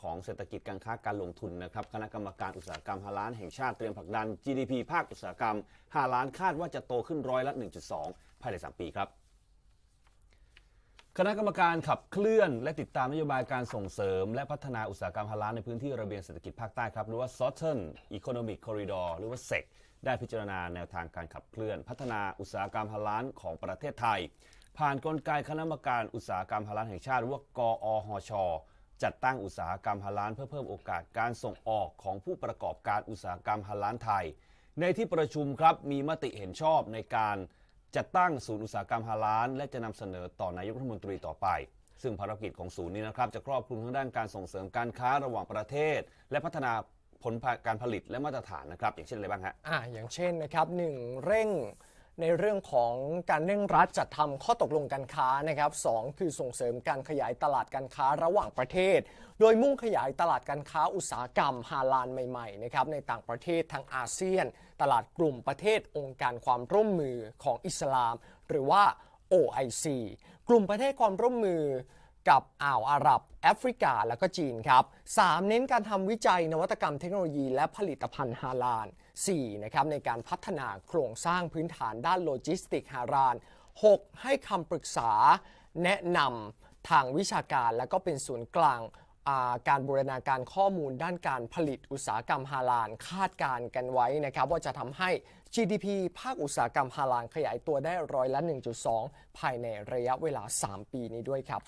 ของเศรษฐกิจการค้าการลงทุนนะครับคณะกรรมการอุตสาหกรรม5ล้านแห่งชาติเตรียมผลักดัน GDP ภาคอุตสาหกรรม5ล้านคาดว่าจะโตขึ้นร้อยละ 1.2 ภายใน 3 ปีครับคณะกรรมการขับเคลื่อน และติดตามนโยบายการส่งเสริม และพัฒนาอุตสาหกรรมฮาลาลในพื้นที่ระเบียงเศรษฐกิจภาคใต้ครับหรือว่า Southern Economic Corridor หรือว่า SEC ได้พิจารณาแนวทางการขับเคลื่อน พัฒนาอุตสาหกรรมฮาลาลของประเทศไทย ผ่านกลไกคณะกรรมการอุตสาหกรรมฮาลาลแห่งชาติหรือว่ากอหช จัดตั้งอุตสาหกรรมฮาลาลเพื่อเพิ่มโอกาสการส่งออกของผู้ประกอบการอุตสาหกรรมฮาลาลไทย ในที่ประชุมครับมีมติเห็นชอบในการจัดตั้งศูนย์อุตสาหกรรมฮาลาลและจะนำเสนอต่อนายกรัฐมนตรีต่อไป ซึ่งภารกิจของศูนย์นี้นะครับจะครอบคลุมทั้งด้านการส่งเสริมการค้าระหว่างประเทศ และพัฒนาผลการผลิตและมาตรฐานนะครับ อย่างเช่นอะไรบ้างฮะอ่าอย่างเช่นนะครับหนึ่งเร่ง ในเรื่องของการเร่งรัดจัดทำข้อตกลงการค้านะครับสองคือส่งเสริมการขยายตลาดการค้าระหว่างประเทศ โดยมุ่งขยายตลาดการค้าอุตสาหกรรมฮาลานใหม่ๆนะครับในต่างประเทศทางอาเซียน ตลาดกลุ่มประเทศองค์การความร่วมมือของอิสลาม หรือว่า OIC กลุ่มประเทศความร่วมมือ กับอ่าวอาหรับแอฟริกาและก็จีนครับ 3. เน้นการทำวิจัยนวัตกรรมเทคโนโลยี และผลิตภัณฑ์ฮาลาล 4. นะครับในการพัฒนาโครงสร้างพื้นฐานด้านโลจิสติกฮาลาล 6. ให้คำปรึกษาแนะนำทางวิชาการและก็เป็นศูนย์กลางาการบูรณาการข้อมูลด้านการผลิตอุตสาหกรรมฮาลาลคาดการณ์กันไว้นะครับว่าจะทำให้ GDP ภาคอุตสาหกรรมฮาลาลขยายตัวได้ร้อยละ 1.2 ภายในระยะเวลา 3 ปีนี้ด้วยครับ